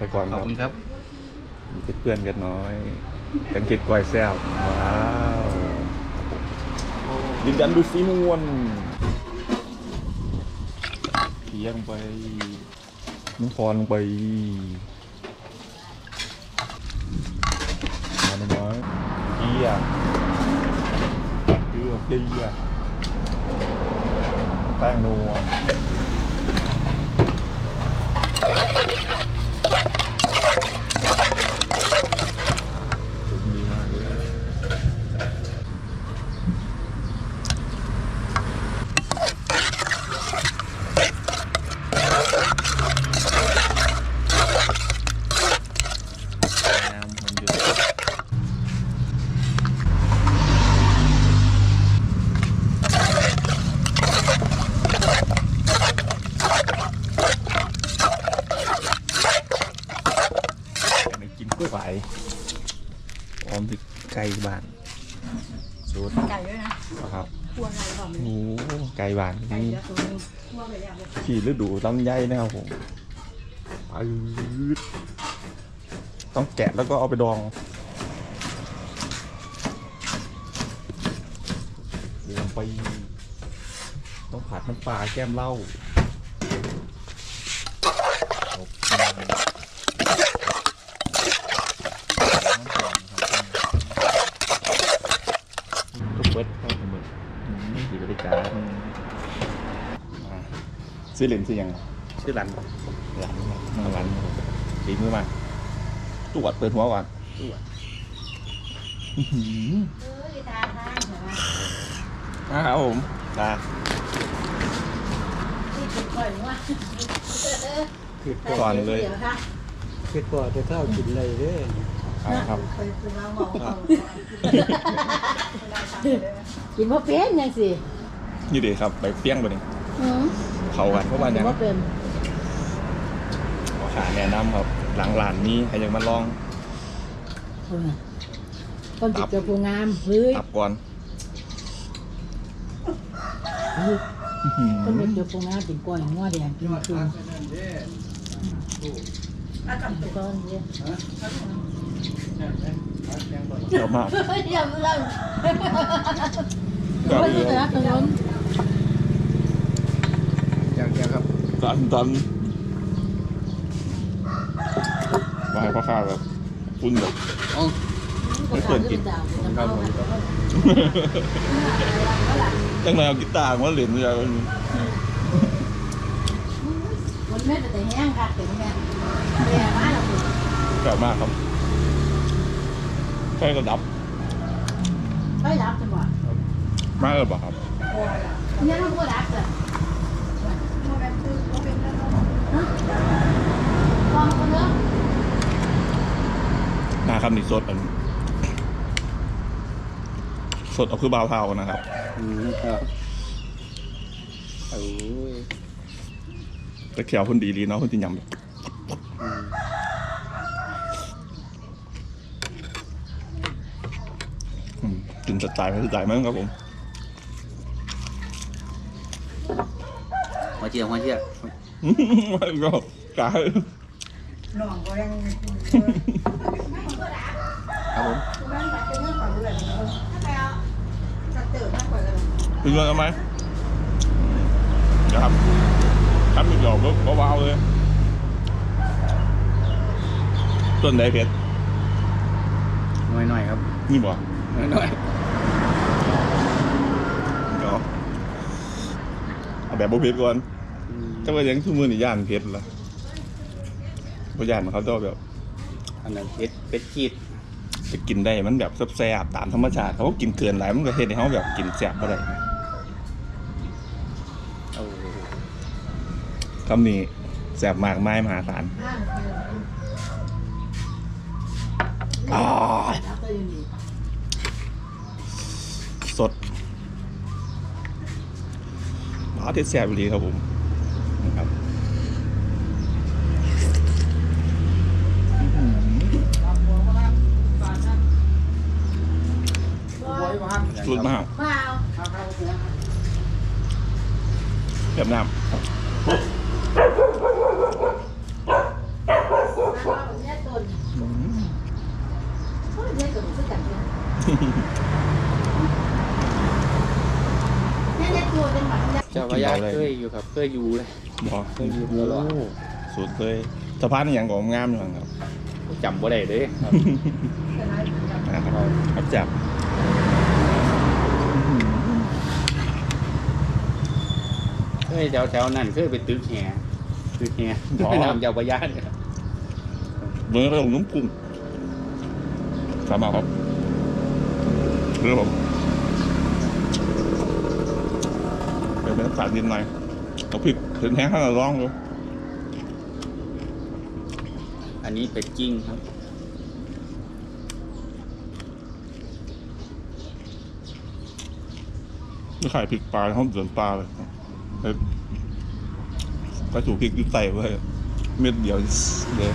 ไปก่อนขคอบรับคุณครับเป็นเพื่อนกันน้อยกันคิดกอยแซวว้าวดินดันดูสีนวลเคี่ยลงไปน้ำพรลงไปมาหน่อยเกียร์เกลือเกลือแป้งนัวสุดดีมากเลยน้ำมันเยอะ ไป กินกล้วยไหวพร้อมที่ไก่บ้านสูตรไก่ด้วยนะนะครับคั่วไก่ก่อนโอ้ไก่บ้านไก่นี่เยอะตัวนึงคั่วไปแล้วขี่ฤดูลำไยนะครับผมปืดต้องแกะแล้วก็เอาไปดองลงไป ต้องผัดน้ำปลาแก้มเหล้าโอเคทุกเบิร์ดเข้าทุกเบิร์ดอืมดีบริการอ่า ซื้อเหรียญซื้อยังชื่อหลันหลังหลังดีมือมาตรวจเปิดหัวก่อนตัวอื้อหือเออตาตาเห็นไหมอ่าครับผมตาที่ติดก่อนว่าคือก่อนเลยดี๋วค่ะคือก่อนจะเข้ากินเลยเด้ออ่าครับเคยเป็นเราบอกเขากินว่าเป็นยังสิ นี่ดีครับไปเปี้ยงไปนี่อืม เขากันเพราะว่ากิเนี่นยว่าเป็นขาแนะนำครับ หลังหลานนี้ใครอยากมาลองต้นจิตเจอผู้งามเฮ้ยตับก่อนเฮ้ยอื้อหือต้นจิตเจอผู้งามกินกล้วยหัวแดงกินคืนต้นเยอะเดี๋ยวมากเยี่ยมเลยก็ไม่คืใช่อแต่ถนน ยังยัง ครับตันตันมาให้พ่อข้าแบบคุณแบบอ๋อไม่ควรกินครับผมครับจังเลยเอากีตาร์มาเล่นด้วยกันมันไม่แต่แห้งค่ะถึงแม่แม่มาแล้วคุณแปลกมากครับใช่ก็ดับไปรับจังหวะมากเลยเปล่ะครับเนี่ยเราก็รับจ้ะลองกันเนอะ มาครับนี่สดอันสดเอาคือบาวเทานะครับ อืมครับโอ้ยแต่เขียวคนดีดีเนาะคนที่ยำแบบอืมอืมกินสไตล์ไม่สไตล์มั้งครับผมหัวเจียวหัวเจียวมันก็กลาย น้องก็ยังครับผมนั่งตัดเงื่อนก่อนเลยถ้าไปเอาจะเติมมากกว่าเลยเป็นเงินเอาไหมนะครับครับมีหยอกก็เบาๆเลยต้นไดเพชรหน่อยหน่อยๆครับ นี่บ่หน่อยหน่อยเดี๋ยวเอาแบบบุเพชรก่อนๆอืมถ้าว่ายังชั่วมือนี่ย่านเพชรละ บ่ย่านเขาจะแบบอันนั้นเป็ดเป็ดจีดจะกินได้มันแบบแซ่บๆตามธรรมชาติเขาก็กินเกินหลายมันก็เฮ็ดให้เขาแบบกินแซ่บบ่ได้นะโอ้คำนี้แซ่บมากมายมหาศาลอ่ารับตัวอยู่นี่สดว้าวที่แซ่บอีหลีครับผม รุดมากเก็บน้ำเจ้าพรยาเลยอยู่ครับเคยอยู่เลยบอกเคยอยู่ตลอดสุดเลยสะพานอย่างของงามอย่างครับจำบ่ได้เลยครับจับ เคยแถวแถวๆนั้นเคยไปตึกแห่ตึกแห่แม่น้ำเจ้าพระยาเนี่ยเมื่อเราน้ำกุ้งสามารถครับเรื่องผมเป็นเป็นน้ำตาลนิดหน่อยเอาพริกถึงแห้งข้างละร้องเลยอันนี้เป็ดกิ้งครับ ไม่ขายพริกปลาเขาเดือนปลาเลยเฮ้ย กระถูพริกยุ่ใส่ไว้เม็ดเดียวเลย